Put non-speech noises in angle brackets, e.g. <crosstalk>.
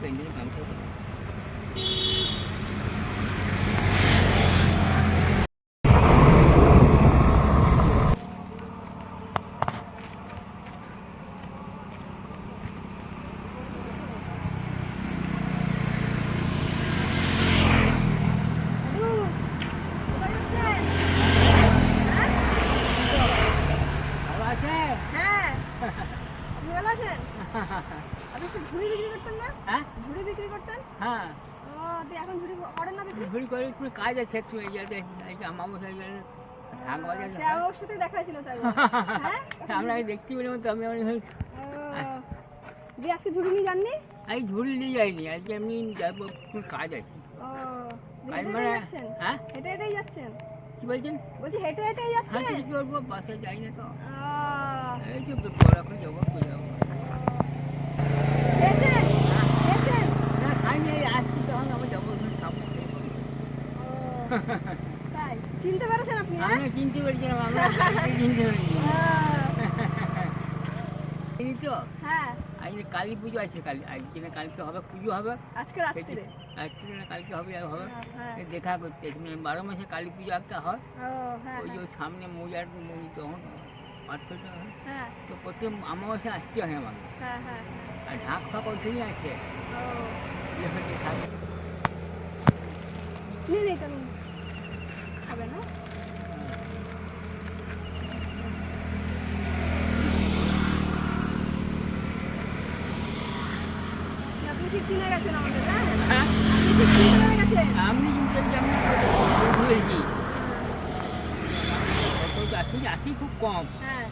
Ini baru. আপনি ভালো আছেন আপনি সে ঝুড়ি বিক্রি করতেন না? হ্যাঁ? ঝুড়ি বিক্রি করতেন? হ্যাঁ। ও দিয়ে এখন ঝুড়ি করেন না বিক্রি? ঘুরি করে একটু কাজ আছে একটু এই যাতে এই যে আমাবস্যা এই যাতে ঢাক বাজার সে আমার সাথে দেখা ছিল তাই <laughs> হ্যাঁ? আমরা দেখতে পেলাম তো আমি আমি ও, আজকে ঝুড়ি নিয়ে যাননি? এই ঝুড়ি নিয়ে যাইনি আজকে এমনি যাব একটু কাজ আছে। কাজ হেঁটে মানে হ্যাঁ? হেঁটে হেঁটেই যাচ্ছেন? কি বলছেন? বলছি হেঁটে হেঁটেই হ্যাঁ যাচ্ছেন? কি করব বাসে যাই না তো ও, এই যে পড়া করে যাব করে যাব খেয়েছেন? খেয়েছেন? না খাইনি এই আসছি তখন আমি যাব ওখানে খাব ও, তাই? চিনতে পেরেছেন আপনি হ্যাঁ? আমরা চিনতে পেরেছিলাম আমরা চিনতে পেরেছি তো? হ্যাঁ। আজকে কালী পুজো আছে কালী আজকে না কালকে হবে পুজো হবে। আজকে আজকে না কালকে হবে হবে। হ্যাঁ দেখা করতে মানে বারো মাসে কালী পুজো একটা হয়। ওই যে সামনে মৌজার মৌজ তখন হয়। তো প্রত্যেক আমাবস্যা আসতে হয় আমাকে আর ঢাক ফাঁক ওইখানেই আছে। ও। হবে না? আপনি ঠিক চিনে গেছেন আমাদের হ্যাঁ? হ্যাঁ। আপনি কিন্তু আমি খুব কম। হ্যাঁ।